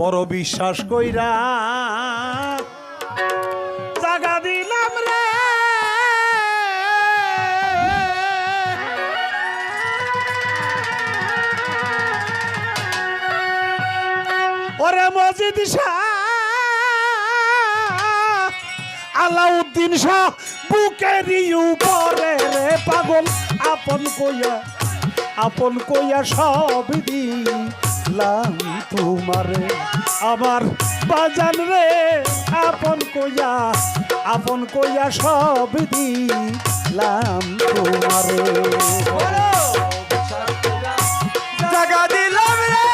বড় বিশ্বাস কইরা জাগা দিলাম রে। ওরে মজিদ শাহ, আলাউদ্দিন শাহ, বুকের উপরে রে পাগল, আপন কইয়া আপন কইয়া সব দিলাম তোমারে। আমার বাজান রে আপন কইয়া আপন কইয়া সব দিলাম তোমারে। জাগা দিলাম রে।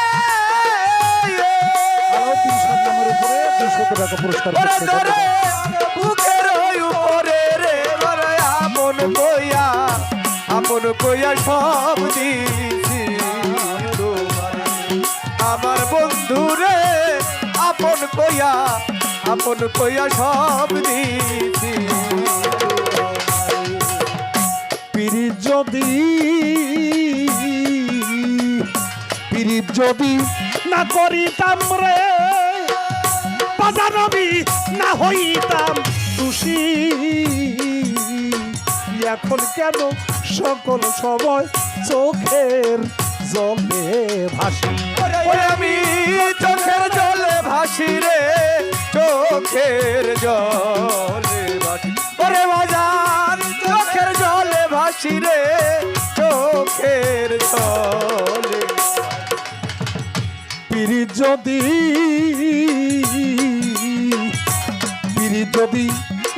আলাউদ্দিন নামের উপরে দুশত টাকা পুরস্কার আপন কইয়া আপন কইয়া সব তোমারে। আমার বন্ধু রে আপন কইয়া আপন কইয়া সব দিছি। পিরিত যদি পিরিত যদি না করিতাম রে, বাজানবি না হইতাম খুশি এখন কেন সকল সময় চোখের জলে ভাসি। আমি চোখের জলে ভাসি রে চোখের জলে ভাসি। ওরে বাজার চোখের জলে ভাসি রে চোখের জলে পিরিত যদি পিরিত যদি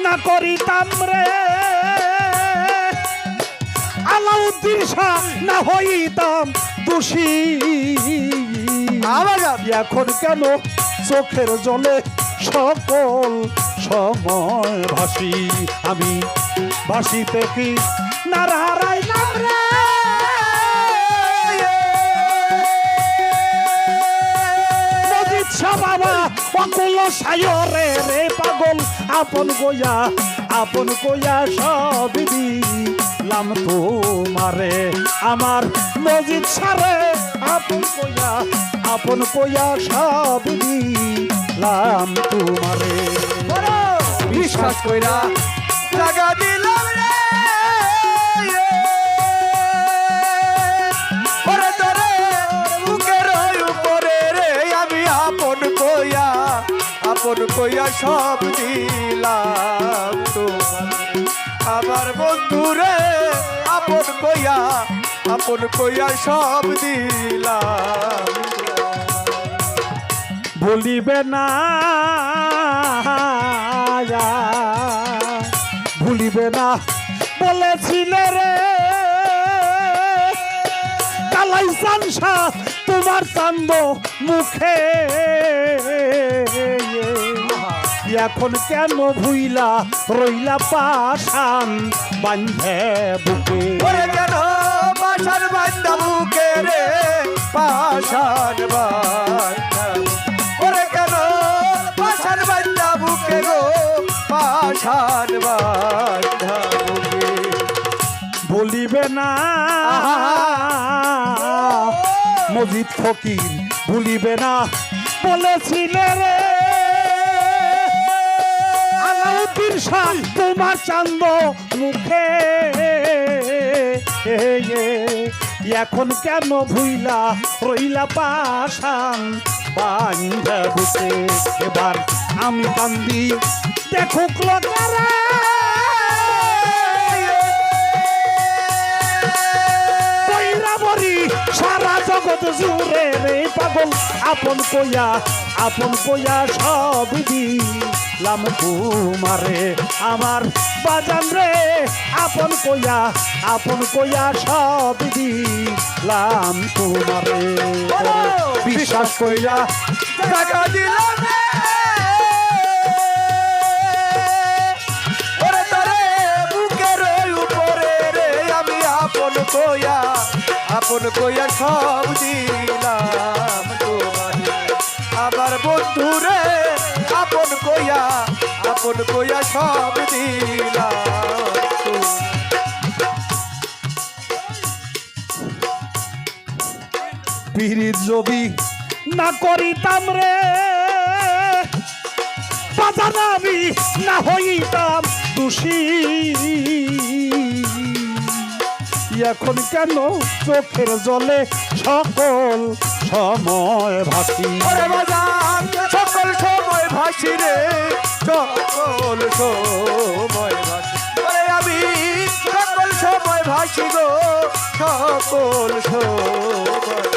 না করিতাম রে আলাউদ্দিন শাহ না হইতাম দোষী আবার এখন কেন? চোখের জলে সকল সময় ভাসি। আমি ভাসিতে কি নারায় নাম রে? বাবা অকুল সায়রে রে পাগল আপন গোয়া আপন গোয়া সব দিলাম তোমারে, আমার মজিদ সারে। আপন কোয়া আপন কোয়া সব দিলাম তোমারে। বিশ্বাস কইরা জাগা কইয়া সব দিলাম তোমার আমার বন্ধু রে, আপন কইয়া আপন কইয়া সব দিলাম। ভুলিবে না ভুলিবে না, বলেছিলে রে। কালাই সানসা তোমার চান্দ মুখে। এখন কেন ভুইলা? রইলা পাশান বান্ধে বুকে। ওরে কেন পাশার বান্দা বুকে রে? পাশার বান্দা ওরে কেন বুকে গো? বুকে। বলিবে না। মজিদ ফকির ভুলিবে না। বলেছিলে রে শাহ তোমার চান্দ মুখে। এখন কেন ভুইলা, রইলা পাশান বান্ধা এবার আমি কান্দি দেখো লোকেরা বৈরাবরী সারা জগৎ জুড়ে রে পাগল। আপন কইয়া আপন কইয়া সব দিলাম তোমারে। আমার বাজান রে আপন কইয়া আপন কইয়া সব দিলাম তোমারে। বিশ্বাস কইরা টাকা দিলাম আপন কইয়া সব দিলাম তোমারে আমার বন্ধু রে আপন কইয়া আপন কইয়া সব দিলাম। পিরিত যদি না করিতাম রে বাজান আমি না হইতাম এখন কেন চোখের জলে সকল সময় ভাসি? সকল সময় ভাসি রে সকল সময় ভাসি। আমি সকল সময় ভাসি গো সকল সময়।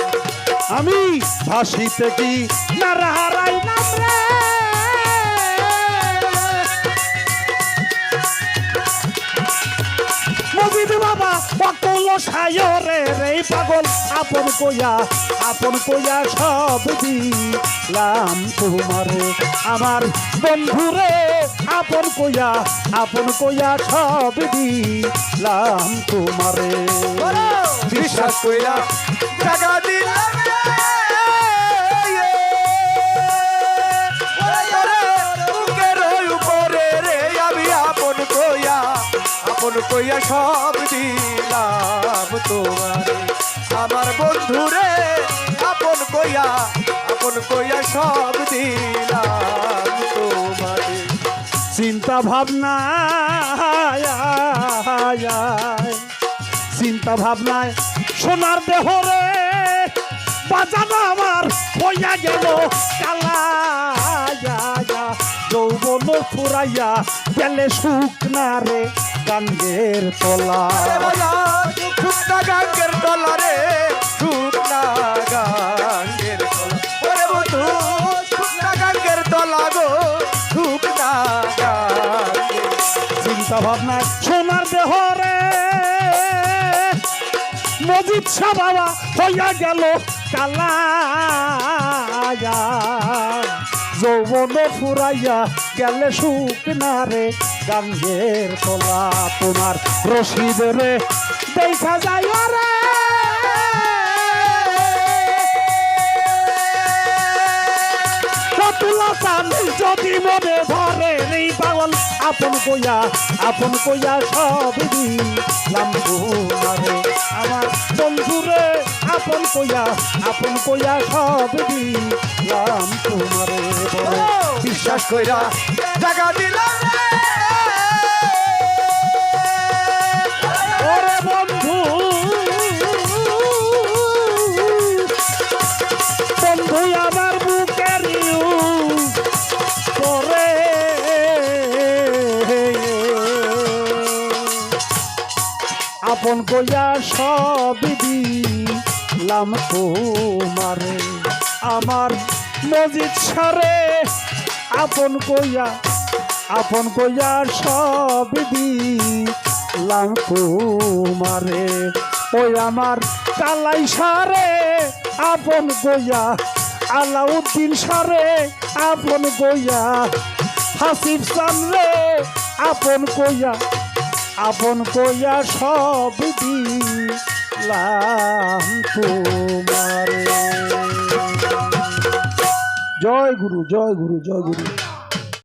আমি ভাসিতে কি না হারাই নাম সায়রে রে পাগল আপন কইয়া আপন কইয়া সব দিলাম তোমারে। আমার বন্ধুরে আপন কইয়া আপন কইয়া সব দিলাম তোমারে। বিশ্বাস কইরা জাগা দিলাম আপন কইয়া সব দিলাম। তোমারে। আমার বন্ধু রে আপন কইয়া আপন কইয়া সব দিলাম তোমারে। চিন্তা ভাবনা চিন্তা ভাবনায় সোনার দেহ রে বাজানো আমার হইয়া গেল যৌবন ফুরাইয়া গেলে শুকনা রে, কান্দের তলা। শুকনা গাঙ্গের ডলারে শুকনা গাঙ্গের ওরে বন্ধু শুকনা গাঙ্গের সোনার দেহ রে। মজিদ শাহ বাবা হইয়া গেল কালা যৌবন ফুরাইয়া গেলে শুকনা রে, গাঙ্গের তোলা তোমার রশিদ রে। দেখা যায় রে। তুলা চান যদি মনে ধরে নেই পাগল আপন কইয়া আপন কইয়া সব দিলাম আমার বন্ধুরে আপন কইয়া আপন কইয়া সব দিলাম তোমারে বিশ্বাস কইরা জাগা দিলাম কইয়া সব দিলাম তোমারে। আমার মজিদ সারে আপন কইয়া আপন কইয়া সব দিলাম তোমারে। ওই আমার কালাই সারে আপন কইয়া, আলাউদ্দিন সারে আপন কইয়া হাসিফ রে আপন কইয়া আপন কইয়া সব দিলাম তোমারে। জয় গুরু জয় গুরু জয় গুরু।